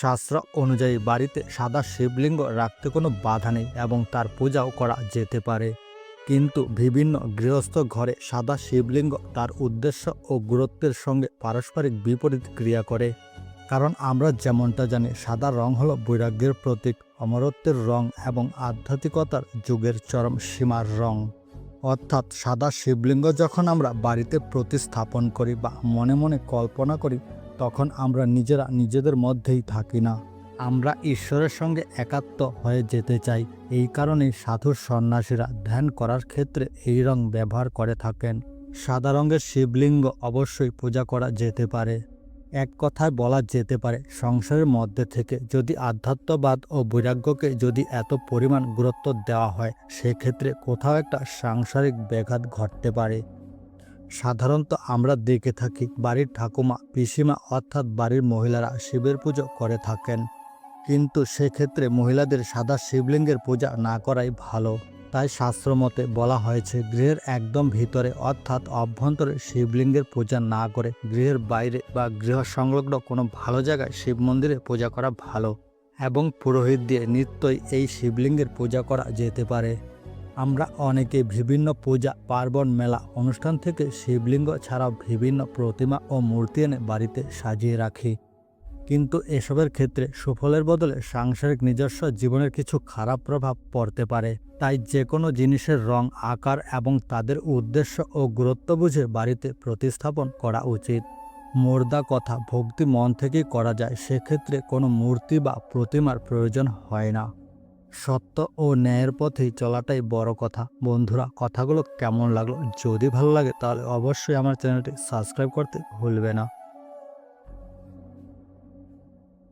শাস্ত্র অনুযায়ী বাড়িতে সাদা শিবলিঙ্গ রাখতে কোনো বাধা নেই এবং তার পূজাও করা যেতে পারে। কিন্তু বিভিন্ন গৃহস্থ ঘরে সাদা শিবলিঙ্গ তার উদ্দেশ্য ও গুরুত্বের সঙ্গে পারস্পরিক বিপরীত ক্রিয়া করে। কারণ আমরা যেমনটা জানি, সাদা রং হলো বৈরাগ্যের প্রতীক, অমরত্বের রং এবং আধ্যাত্মিকতার যুগের চরম সীমার রং। অর্থাৎ সাদা শিবলিঙ্গ যখন আমরা বাড়িতে প্রতিস্থাপন করি বা মনে মনে কল্পনা করি তখন আমরা নিজেরা নিজেদের মধ্যেই থাকি না। আমরা ঈশ্বরের সঙ্গে একাত্ম হয়ে যেতে চাই। এই কারণেই সাধু সন্ন্যাসীরা ধ্যান করার ক্ষেত্রে এই রং ব্যবহার করে থাকেন। সাদা রঙের শিবলিঙ্গ অবশ্যই পূজা করা যেতে পারে। এক কথায় বলা যেতে পারে, সংসারের মধ্যে থেকে যদি আধ্যাত্মবাদ ও বৈরাগ্যকে যদি এত পরিমাণ গুরুত্ব দেওয়া হয়, সেক্ষেত্রে কোথাও একটা সাংসারিক ব্যাঘাত ঘটতে পারে। সাধারণত আমরা দেখে থাকি বাড়ির ঠাকুমা, পিসিমা অর্থাৎ বাড়ির মহিলারা শিবের পুজো করে থাকেন। কিন্তু সেক্ষেত্রে মহিলাদের সাদা শিবলিঙ্গের পূজা না করাই ভালো। তাই শাস্ত্রমতে বলা হয়েছে, গৃহের একদম ভিতরে অর্থাৎ অভ্যন্তরে শিবলিঙ্গের পূজা না করে গৃহের বাইরে বা গৃহ সংলগ্ন কোনো ভালো জায়গায় শিব মন্দিরে পূজা করা ভালো এবং পুরোহিত দিয়ে নিত্যই এই শিবলিঙ্গের পূজা করা যেতে পারে। আমরা অনেকে বিভিন্ন পূজা, পার্বণ মেলা, অনুষ্ঠান থেকে শিবলিঙ্গ ছাড়াও বিভিন্ন প্রতিমা ও মূর্তি এনে বাড়িতে সাজিয়ে রাখি। কিন্তু এসবের ক্ষেত্রে সুফলের বদলে সাংসারিক নিজস্ব জীবনের কিছু খারাপ প্রভাব পড়তে পারে। তাই যে কোনো জিনিসের রং, আকার এবং তাদের উদ্দেশ্য ও গুরুত্ব বুঝে বাড়িতে প্রতিস্থাপন করা উচিত। মোর্দা কথা ভক্তি মন থেকেই করা যায়, সেক্ষেত্রে কোনো মূর্তি বা প্রতিমার প্রয়োজন হয় না। সত্য ও ন্যায়ের পথে চলাটাই বড় কথা। বন্ধুরা, কথাগুলো কেমন লাগল? যদি ভালো লাগে তাহলে অবশ্যই আমার চ্যানেলটি সাবস্ক্রাইব করতে ভুলবে না।